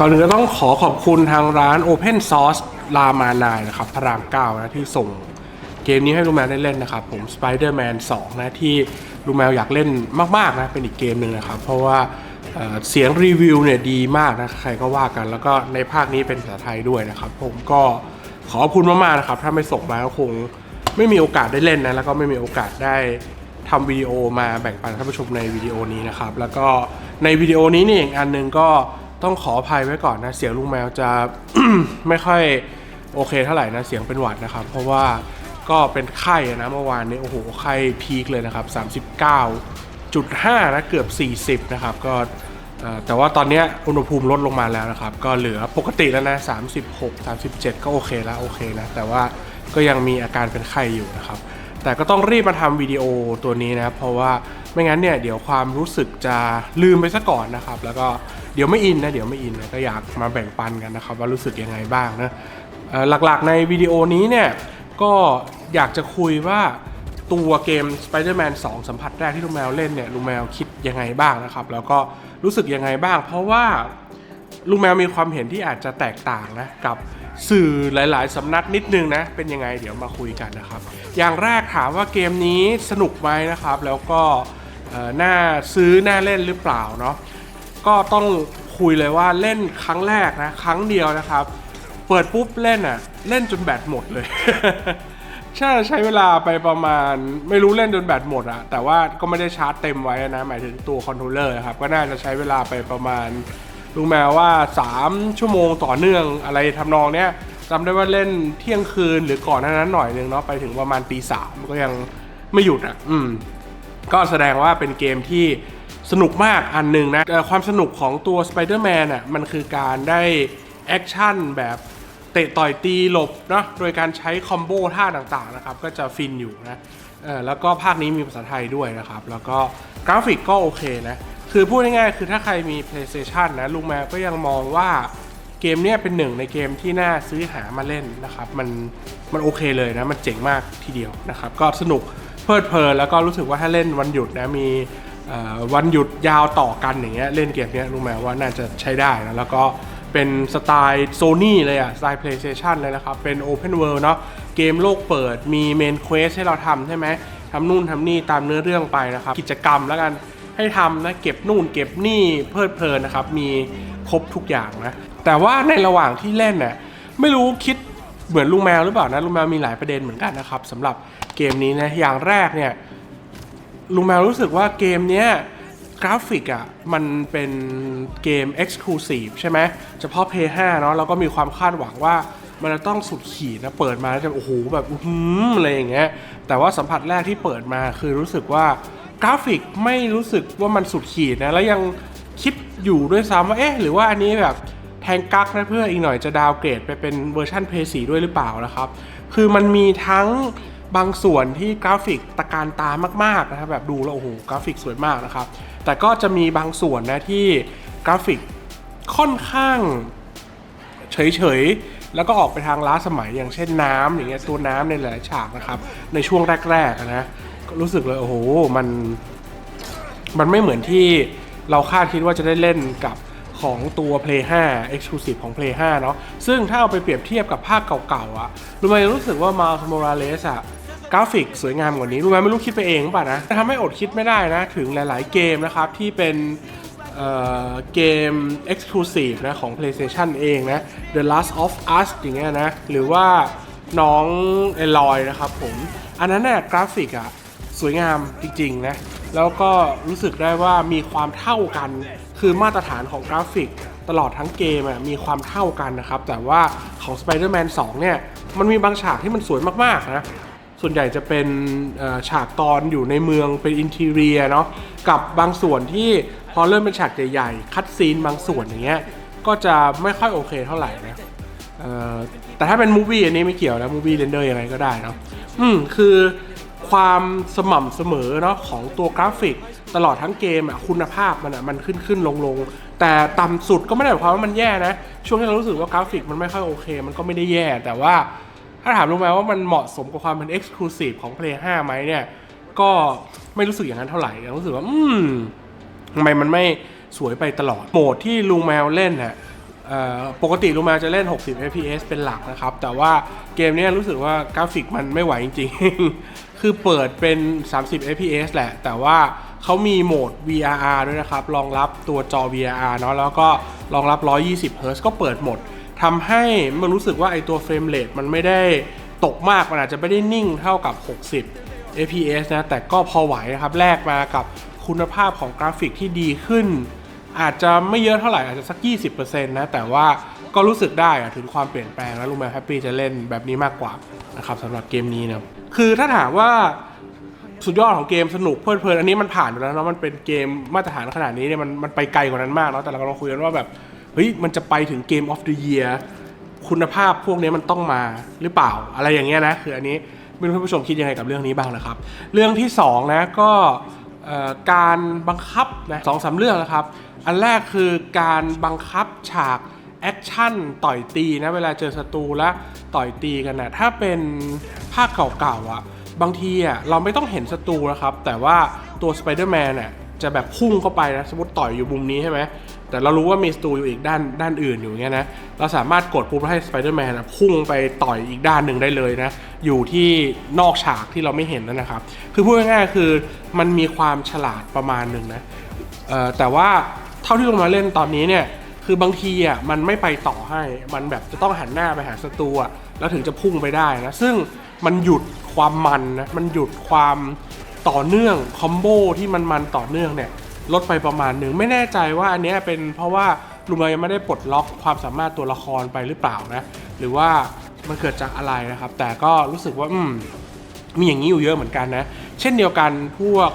ก่อนอื่นก็ต้องขอขอบคุณทางร้าน Open Source ลามานายนะครับพระรามเก้านะที่ส่งเกมนี้ให้ลูกแมวได้เล่นนะครับผม Spider-Man 2 นะที่ลูกแมวอยากเล่นมากๆนะเป็นอีกเกมหนึ่งนะครับ เพราะว่าเเสียงรีวิวเนี่ยดีมากนะใครก็ว่ากัน แล้วก็ในภาคนี้เป็นภาษาไทยด้วยนะครับ ผมก็ขอบคุณมากๆนะครับ ถ้าไม่ส่งมาก็คงไม่มีโอกาสได้เล่นนะแล้วก็ไม่มีโอกาสได้ทำวิดีโอมาแบ่งปันท่านผู้ชมในวิดีโอนี้นะครับ แล้วก็ในวิดีโอนี้นี่อีกอันหนึงก็ ต้องขออภัยไว้ก่อนนะ เสียงลุงแมวจะ ไม่ค่อยโอเคเท่าไหร่นะ เสียงเป็นหวัดนะครับ เพราะว่าก็เป็นไข้นะเมื่อวานนี้โอ้โหไข้พีคเลยนะครับ 39.5 นะเกือบ 40 นะครับ ก็แต่ว่าตอนนี้อุณหภูมิลดลงมาแล้วนะครับ ก็เหลือปกติแล้วนะ 36 37 ก็โอเคแล้วโอเคนะ แต่ว่าก็ยังมีอาการเป็นไข้อยู่นะครับ แต่ก็ต้องรีบมาทำวิดีโอตัวนี้นะ เพราะว่า ไม่งั้นเนี่ยเดี๋ยวความรู้สึกจะลืมไปซะก่อนนะครับ แล้วก็เดี๋ยวไม่อินนะเดี๋ยวไม่อินนะก็อยากมาแบ่งปันกันนะครับ ว่ารู้สึกยังไงบ้างนะหลักๆในวิดีโอนี้เนี่ยก็อยากจะคุยว่าตัวเกม Spider-Man 2 สัมผัสแรกที่ลุงแมวเล่นเนี่ยลุงแมวคิดยังไงบ้างนะครับ แล้วก็รู้สึกยังไงบ้าง เพราะว่าลุงแมวมีความเห็นที่อาจจะแตกต่างนะกับสื่อหลาย ๆ สำนักนิดนึงนะ เป็นยังไงเดี๋ยวมาคุยกันนะครับ อย่างแรกถามว่าเกมนี้สนุกไหมนะครับ แล้วก็ เออน่าซื้อน่าเล่นหรือเปล่าเนาะก็ต้องคุยเลยว่าเล่นครั้งแรกนะครั้งเดียวนะครับ เปิดปุ๊บเล่นอะ่ะเล่นจนแบตหมดเลยใช่ใช้เวลาไปประมาณไม่รู้เล่นจนแบตหมดอะแต่ว่าก็ไม่ได้ชาร์จเต็มไว้นะหมายถึงตัวคอนโทรลเลอร์ครับก็น่าจะใช้เวลาไปประมาณรู้แมวว่า 3 ชั่วโมงต่อเนื่องอะไรทำนองเนี้ยจำได้ว่าเล่นเที่ยงคืนหรือก่อนนานั้นหน่อยนึงเนาะไปถึงประมาณตีสามก็ยังไม่หยุดอะอืม ก็แสดงว่าเป็นเกมที่สนุกมากอันหนึ่งนะเอ่ความสนุกของตัว Spider-Man อะมันคือการได้แอคชั่นแบบเตะต่อยตีหลบเนาะโดยการใช้คอมโบท่าต่างๆนะครับก็จะฟินอยู่นะแล้วก็ภาคนี้มีภาษาไทยด้วยนะครับ แล้วก็กราฟิกก็โอเคนะ คือพูดง่ายๆ คือถ้าใครมี PlayStation นะลุงแมวก็ยังมองว่าเกมเนี้ยเป็นหนึ่งในเกมที่น่าซื้อหามาเล่นนะครับ มันมันโอเคเลยนะ มันเจ๋งมากทีเดียวนะครับ ก็สนุก เพลิดเพลินแล้วก็รู้สึกว่าถ้าเล่นวันหยุดนะมีวันหยุดยาวต่อกันอย่างเงี้ยเล่นเกมเนี้ยรู้ไหมว่าน่าจะใช้ได้นะแล้วก็เป็นสไตล์โซนี่เลยอะสไตล์ PlayStation เลยนะครับ เป็น Open World เนาะเกมโลกเปิดมีเมนเควสให้เราทำใช่ไหมทำนู่นทำนี่ตามเนื้อเรื่องไปนะครับ กิจกรรมแล้วกันให้ทำนะเก็บนู่นเก็บนี่เพลิดเพลินนะครับ มีครบทุกอย่างนะ แต่ว่าในระหว่างที่เล่นน่ะไม่รู้คิดเหมือนลุงแมวหรือเปล่านะลุงแมวมีหลายประเด็นเหมือนกันนะครับสำหรับ เกมนี้นะอย่างแรกเนี่ยลุงแมวรู้สึกว่าเกมเนี้ยกราฟิกอะมันเป็นเกม Exclusive ใช่ไหมเฉพาะ p 5เนาะแล้วก็มีความคาดหวังว่ามันจะต้องสุดขีดนะเปิดมาแล้วจะโอ้โหแบบอื้อหือะไรอย่างเงี้ยแต่ว่าสัมผัสแรกที่เปิดมาคือรู้สึกว่ากราฟิกไม่รู้สึกว่ามันสุดขีดนะแล้วยังคิดอยู่ด้วยซ้ำว่าเอ๊ะหรือว่าอันนี้แบบแทงกักนะเพื่ออีกหน่อยจะดาวเกรดไปเป็นเวอร์ชัน p 4ด้วยหรือเปล่านะครับ คือมันมีทั้ง บางส่วนที่กราฟิกตะการตามากๆนะครับแบบดูแล้วโอ้โหกราฟิกสวยมากนะครับ แต่ก็จะมีบางส่วนนะที่กราฟิกค่อนข้างเฉยๆ แล้วก็ออกไปทางล้าสมัยอย่างเช่นน้ำอย่างเงี้ยตัวน้ำในหลายๆฉากนะครับ ในช่วงแรกๆนะก็รู้สึกเลยโอ้โหมันมันไม่เหมือนที่เราคาดคิดว่าจะได้เล่นกับของตัว Play 5 Exclusive ของ Play 5 เนาะซึ่งถ้าเอาไปเปรียบเทียบกับภาคเก่าๆอะรู้ไหมรู้สึกว่า Miles Morales อะ กราฟิกสวยงามกว่านี้รู้ไหมไม่รู้คิดไปเองรือเปล่ะนะแต่ทำให้อดคิดไม่ได้นะถึงหลาย ๆ เกมนะครับที่เป็นเอ่อเกม Exclusive นะของ PlayStation เองนะ The Last of Us อย่างเงี้ยนะ หรือว่าน้องเอลอยนะครับผม อันนั้นเนี่ยกราฟิกอะสวยงามจริง ๆ นะ แล้วก็รู้สึกได้ว่ามีความเท่ากัน คือมาตรฐานของกราฟิกตลอดทั้งเกมมีความเท่ากันนะครับ แต่ว่าของ Spider-Man 2 เนี่ย มันมีบางฉากที่มันสวยมาก ๆ นะ ส่วนใหญ่จะเป็นฉากตอนอยู่ในเมืองเป็นอินทีเรียเนาะกับบางส่วนที่พอเริ่มเป็นฉากใหญ่ๆ คัดซีนบางส่วนอย่างเงี้ยก็จะไม่ค่อยโอเคเท่าไหร่นะแต่ถ้าเป็นมูฟี่อันนี้ไม่เกี่ยวนะมูฟี่เรนเดอร์ยังไงก็ได้เนาะอืมคือความสม่ำเสมอเนาะของตัวกราฟิก ตลอดทั้งเกมอะคุณภาพมันอะมันขึ้นขึ้นลงลงแต่ต่ำสุดก็ไม่ได้หมายความว่ามันแย่นะ ช่วงที่เรารู้สึกว่ากราฟิกมันไม่ค่อยโอเค มันก็ไม่ได้แย่แต่ว่า ถ้าถามรู้ไหมว่ามันเหมาะสมกับความเป็น Exclusive ของ Play 5ไหมเนี่ย ก็ไม่รู้สึกอย่างนั้นเท่าไหร่ยังรู้สึกว่า อืมทำไมมันไม่สวยไปตลอด โหมดที่ลุงแมวเล่นน่ะเอ่อปกติลูมาจะเล่น 60 fps เป็นหลักนะครับ แต่ว่าเกมนี้รู้สึกว่ากราฟิกมันไม่ไหวจริงๆ คือเปิดเป็น 30 fps แหละ แต่ว่าเขามีโหมด VRR ด้วยนะครับ รองรับตัวจอ VRR เนาะแล้วก็รองรับ 120 Hz ก็เปิดหมด ทำให้มันรู้สึกว่าไอตัวเฟรมเรทมันไม่ได้ตกมาก มันอาจจะไม่ได้นิ่งเท่ากับ 60 fps นะ แต่ก็พอไหวนะครับ แลกมากับคุณภาพของกราฟิกที่ดีขึ้น อาจจะไม่เยอะเท่าไหร่ อาจจะสัก 20%นะ แต่ว่าก็รู้สึกได้ถึงความเปลี่ยนแปลงแล้วลุงแมวแฮปปี้จะเล่นแบบนี้มากกว่านะครับสำหรับเกมนี้นะคือถ้าถามว่าสุดยอดของเกมสนุกเพลิดเพลินอันนี้มันผ่านไปแล้วเนาะมันเป็นเกมมาตรฐานขนาดนี้เนี่ยมันมันไปไกลกว่านั้นมากเนาะแต่เรากำลังคุยกันว่าแบบ ฮ้ยมันจะไปถึงเกมออฟเดอะเยียคุณภาพพวกนี้มันต้องมาหรือเปล่าอะไรอย่างเงี้ยนะคืออันนี้ไม่รู้ท่านผู้ชมคิดยังไงกับเรื่องนี้บ้างนะครับ เรื่องที่สองนะก็การบังคับนะสองสามเรื่องนะครับ อันแรกคือการบังคับฉากแอคชั่นต่อยตีนะเวลาเจอศัตรูและต่อยตีกันนะถ้าเป็นภาคเก่าๆอะบางทีอะเราไม่ต้องเห็นศัตรูนะครับ แต่ว่าตัวสไปเดอร์แมนน่ะจะแบบพุ่งเข้าไปนะ สมมติต่อยอยู่มุมนี้ใช่ไหม แต่เรารู้ว่ามีศัตรูอยู่อีกด้านด้านอื่นอยู่อย่างเงี้ยนะ เราสามารถกดปุ๊บแล้วให้สไปเดอร์แมนพุ่งไปต่อยอีกด้านหนึ่งได้เลยนะ อยู่ที่นอกฉากที่เราไม่เห็นนั่นนะครับ คือพูดง่ายๆคือมันมีความฉลาดประมาณหนึ่งนะแต่ว่าเท่าที่ลงมาเล่นตอนนี้เนี่ย คือบางทีอะมันไม่ไปต่อให้ มันแบบจะต้องหันหน้าไปหาศัตรูอะแล้วถึงจะพุ่งไปได้นะ ซึ่งมันหยุดความมันนะ มันหยุดความต่อเนื่องคอมโบที่มันมันต่อเนื่องเนี่ย ลดไปประมาณหนึ่งไม่แน่ใจว่าอันนี้เป็นเพราะว่าลุงมายังไม่ได้ปลดล็อกความสามารถตัวละครไปหรือเปล่านะหรือว่ามันเกิดจากอะไรนะครับ แต่ก็รู้สึกว่าอืมมีอย่างนี้อยู่เยอะเหมือนกันนะ เช่นเดียวกันพวก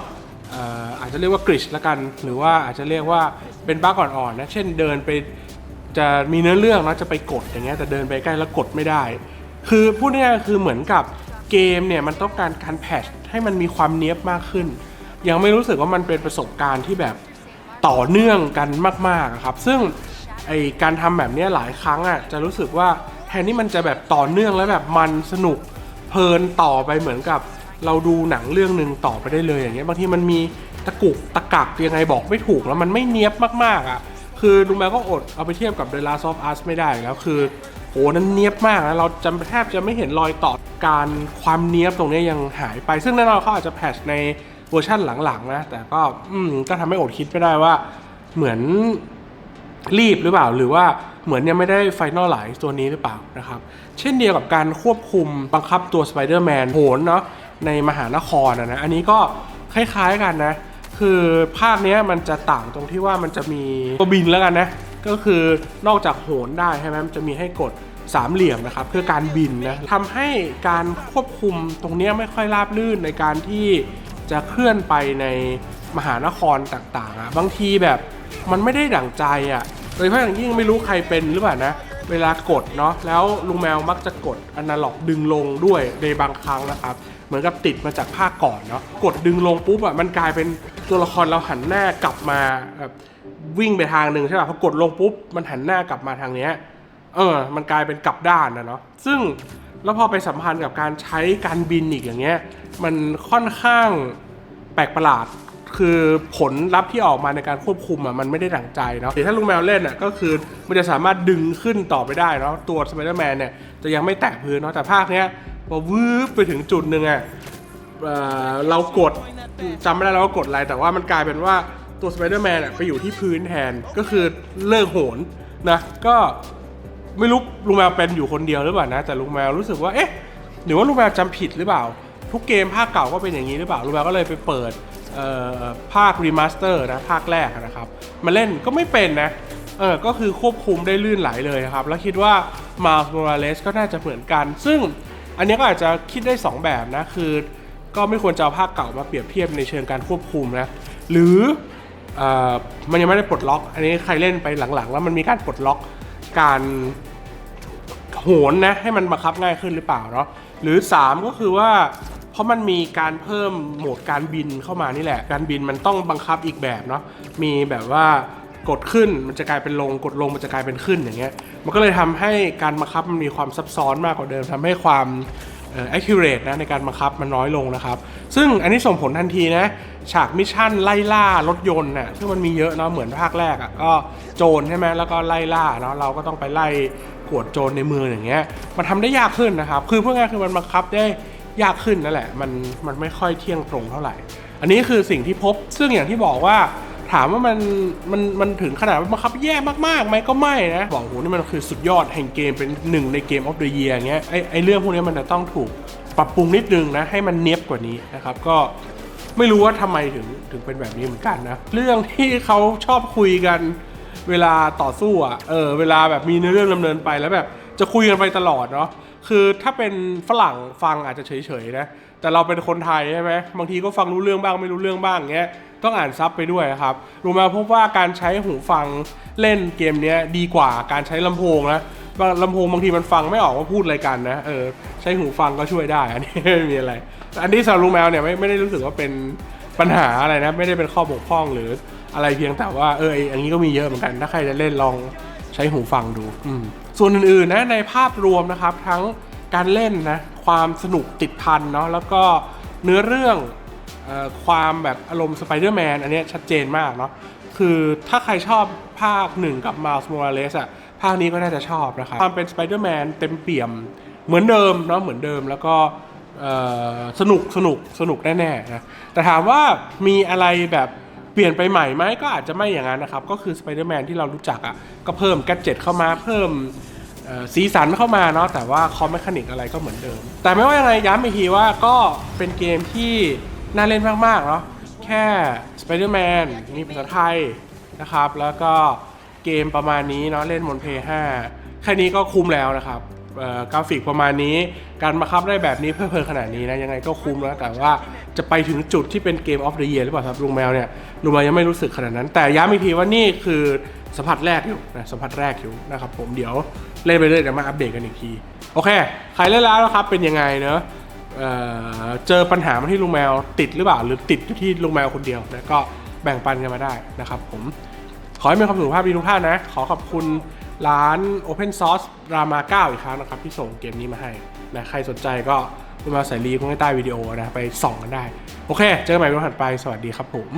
อาจจะเรียกว่ากริชละกัน หรือว่าอาจจะเรียกว่าเป็นบ้าก่อนๆนนะเช่นเดินไปจะมีเนื้อเรื่องนะจะไปกดอย่างเงี้ยแต่เดินไปใกล้แล้วกดไม่ได้ คือพูดง่ายๆคือเหมือนกับเกมเนี่ยมันต้องการการแพทช์ให้มันมีความเนี้ยบมากขึ้น ยังไม่รู้สึกว่ามันเป็นประสบการณ์ที่แบบต่อเนื่องกันมากๆครับ ซึ่งไอการทำแบบนี้หลายครั้งอะจะรู้สึกว่าแทนที่มันจะแบบต่อเนื่องแล้วแบบมันสนุกเพลินต่อไปเหมือนกับ เราดูหนังเรื่องหนึ่งต่อไปได้เลยอย่างเงี้ยบางทีมันมีตะกุกตะกักยังไงบอกไม่ถูกแล้วมันไม่เนี้ยบมากๆอะคือลุงแมวก็อดเอาไปเทียบกับ The Last of Us ไม่ได้แล้วคือโหนั้นเนี้ยบมากนะเราจำแทบจะไม่เห็นรอยต่อการความเนี้ยบตรงนี้ยังหายไป ซึ่งแน่นอนเขาอาจจะแพชใน เวอร์ชั่นหลังๆนะ แต่ก็อืมก็ทำให้อดคิดไม่ได้ว่า เหมือนรีบหรือเปล่า หรือว่าเหมือนยังไม่ได้ไฟนอลไลซ์ตัวนี้หรือเปล่านะครับ เช่นเดียวกับการควบคุมบังคับตัวสไปเดอร์แมนโหนเนาะในมหานครนะอันนี้ก็คล้ายๆกันนะ คือภาคนี้มันจะต่างตรงที่ว่ามันจะมีตัวบินแล้วกันนะ ก็คือนอกจากโหนได้ใช่ไหมมันจะมีให้กดสามเหลี่ยมนะครับเพื่อการบินนะทำให้การควบคุมตรงนี้ไม่ค่อยราบรื่นในการที่ จะเคลื่อนไปในมหานครต่างๆอะบางทีแบบมันไม่ได้ดั่งใจอะโดยเฉพาะอย่างยิ่งไม่รู้ใครเป็นหรือเปล่านะ เวลากดเนาะแล้วลุงแมวมักจะกดอนาล็อกดึงลงด้วยในบางครั้งนะครับเหมือนกับติดมาจากภาคก่อนเนาะกดดึงลงปุ๊บอะมันกลายเป็นตัวละครเราหันหน้ากลับมาแบบวิ่งไปทางหนึ่งใช่ป่ะพอกดลงปุ๊บมันหันหน้ากลับมาทางเนี้ยเออ มันกลายเป็นกลับด้านนะเนาะซึ่ง แล้วพอไปสัมพันธ์กับการใช้การบินอีกอย่างเงี้ย มันค่อนข้างแปลกประหลาด คือผลลัพธ์ที่ออกมาในการควบคุมอะมันไม่ได้ดั่งใจเนาะเดี๋ยวถ้าลุงแมวเล่นอะก็คือมันจะสามารถดึงขึ้นต่อไปได้เนาะตัวสไปเดอร์แมนเนี่ยจะยังไม่แตะพื้นเนาะแต่ภาคเนี้ยพอวืบไปถึงจุดหนึ่งอะเรากดจำไม่ได้แล้วว่ากดอะไรแต่ว่ามันกลายเป็นว่าตัวสไปเดอร์แมนอะไปอยู่ที่พื้นแทนก็คือเลิกโหนนะก็ ไม่รู้ลุงแมวเป็นอยู่คนเดียวหรือเปล่านะ แต่ลุงแมวรู้สึกว่าเอ๊ะหรือว่าลุงแมวจำผิดหรือเปล่า ทุกเกมภาคเก่าก็เป็นอย่างนี้หรือเปล่าลุงแมวก็เลยไปเปิดภาครีมาสเตอร์นะภาคแรกนะครับมาเล่นก็ไม่เป็นนะเออก็คือควบคุมได้ลื่นไหลเลยนะครับ แล้วคิดว่ามาโมราเลสก็น่าจะเหมือนกัน ซึ่งอันนี้ก็อาจจะคิดได้ 2 แบบนะ คือ ก็ไม่ควรจะเอาภาคเก่ามาเปรียบเทียบในเชิงการควบคุมนะ หรือออมันยังไม่ได้ปลดล็อก อันนี้ใครเล่นไปหลังๆ แล้วมันมีการปลดล็อก การโหนนะให้มันบังคับง่ายขึ้นหรือเปล่าเนาะหรือ 3 ก็คือว่า เพราะมันมีการเพิ่มโหมดการบินเข้ามานี่แหละ การบินมันต้องบังคับอีกแบบเนาะมีแบบว่ากดขึ้นมันจะกลายเป็นลงกดลงมันจะกลายเป็นขึ้นอย่างเงี้ยมันก็เลยทำให้การบังคับมันมีความซับซ้อนมากกว่าเดิมทำให้ความ accurate นะในการบังคับมันน้อยลงนะครับ ซึ่งอันนี้ส่งผลทันทีนะ ฉากมิชชั่นไล่ล่ารถยนต์น่ะซึ่งมันมีเยอะเนาะเหมือนภาคแรกอะ่ะก็โจรใช่ไหมแล้วก็ไล่ล่าเนาะเราก็ต้องไปไล่กวดโจรในเมืองอย่างเงี้ยมันทำได้ยากขึ้นนะครับ คือเพื่อง่ายคือมันบังคับได้ยากขึ้นนั่นแหละมันมันไม่ค่อยเที่ยงตรงเท่าไหร่ อันนี้คือสิ่งที่พบซึ่งอย่างที่บอกว่า ถามว่ามันมันมันถึงขนาดว่าบังคับแย่มากๆไหมก็ไม่นะบอกโหนี่มันคือสุดยอดแห่งเกมเป็นหนึ่งในเกมออฟเดอะเยียอย่างเงี้ยไอไอเรื่องพวกนี้มันจะต้องถูกปรับปรุงนิดนึงนะให้มันเนียบกว่านี้นะครับก็ไม่รู้ว่าทำไมถึงถึงเป็นแบบนี้เหมือนกันนะ เรื่องที่เขาชอบคุยกันเวลาต่อสู้อะเออเวลาแบบมีเนื้อเรื่องดำเนินไปแล้วแบบจะคุยกันไปตลอดเนาะคือถ้าเป็นฝรั่งฟังอาจจะเฉยๆนะแต่เราเป็นคนไทยใช่ไหมบางทีก็ฟังรู้เรื่องบ้างไม่รู้เรื่องบ้างเงี้ย ต้องอ่านซับไปด้วยครับรู้มาพบว่าการใช้หูฟังเล่นเกมเนี้ยดีกว่าการใช้ลำโพงนะบางลำโพงบางทีมันฟังไม่ออกว่าพูดอะไรกันนะเออใช้หูฟังก็ช่วยได้ อันนี้ไม่มีอะไร อันนี้สำหรับลุงแมวเนี่ยไม่ไม่ได้รู้สึกว่าเป็นปัญหาอะไรนะ ไม่ได้เป็นข้อบกพร่องหรืออะไรเพียงแต่ว่าเออไออันนี้ก็มีเยอะเหมือนกัน ถ้าใครจะเล่นลองใช้หูฟังดูอืส่วนอื่นๆนะในภาพรวมนะครับทั้งการเล่นนะความสนุกติดพันเนาะแล้วก็เนื้อเรื่อง ความแบบอารมณ์สไปเดอร์แมนอันนี้ชัดเจนมากเนาะคือถ้าใครชอบภาคหนึ่งกับมาส m o ร a เลสอะภาคนี้ก็น่าจะชอบนะครับความเป็นสไปเดอร์แมนเต็มเปี่ยมเหมือนเดิมเนาะเหมือนเดิมแล้วก็สนุกสนุกสนุกแน่ๆนะแต่ถามว่ามีอะไรแบบเปลี่ยนไปใหม่ไหมก็อาจจะไม่อย่างนั้นนะครับ ก็คือสไปเดอร์แมนที่เรารู้จักอะ่ะก็เพิ่มแกดเจ็ตเข้ามาเพิ่มสีสันเข้ามาเนาะแต่ว่าคอมแมคานิกอะไรก็เหมือนเดิม แต่ไม่ว่ายังไงย้ำอีกทีว่าก็เป็นเกมที่ น่าเล่นมากๆเนาะแค่สไปเดอร์แมนมีภาษาไทยนะครับ แล้วก็เกมประมาณนี้เนาะเล่นบนเพย์5แค่นี้ก็คุ้มแล้วนะครับกราฟิกประมาณนี้การบังคับได้แบบนี้เพื่อเพลินขนาดนี้นะยังไงก็คุ้มแล้วแต่ว่าจะไปถึงจุดที่เป็นเกมออฟเดอะเยียร์หรือเปล่าครับลุงแมวเนี่ยลุงแมวยังไม่รู้สึกขนาดนั้น แต่ย้ำอีกทีว่านี่คือสัมผัสแรกอยู่นะสัมผัสแรกอยู่นะครับผมเดี๋ยวเล่นไปเรื่อยเดี๋ยวมาอัปเดตกันอีกที โอเค ใครเล่นแล้วนะครับเป็นยังไงเนอะ เเจอปัญหามาที่ลุงแมวติดหรือเปล่า หรือติดอยู่ที่ลุงแมวคนเดียวนะก็แบ่งปันกันมาได้นะครับผม ขอให้มีความสุขภาพดีทุกท่านนะ ขอขอบคุณร้าน Open Source Rama 9อีกครั้งนะครับ ที่ส่งเกมนี้มาให้นะใครสนใจก็มาใส่รีงไว้ใต้วิดีโอนะ ไปส่องกันได้ โอเค เจอกันใหม่วันถัดไป สวัสดีครับผม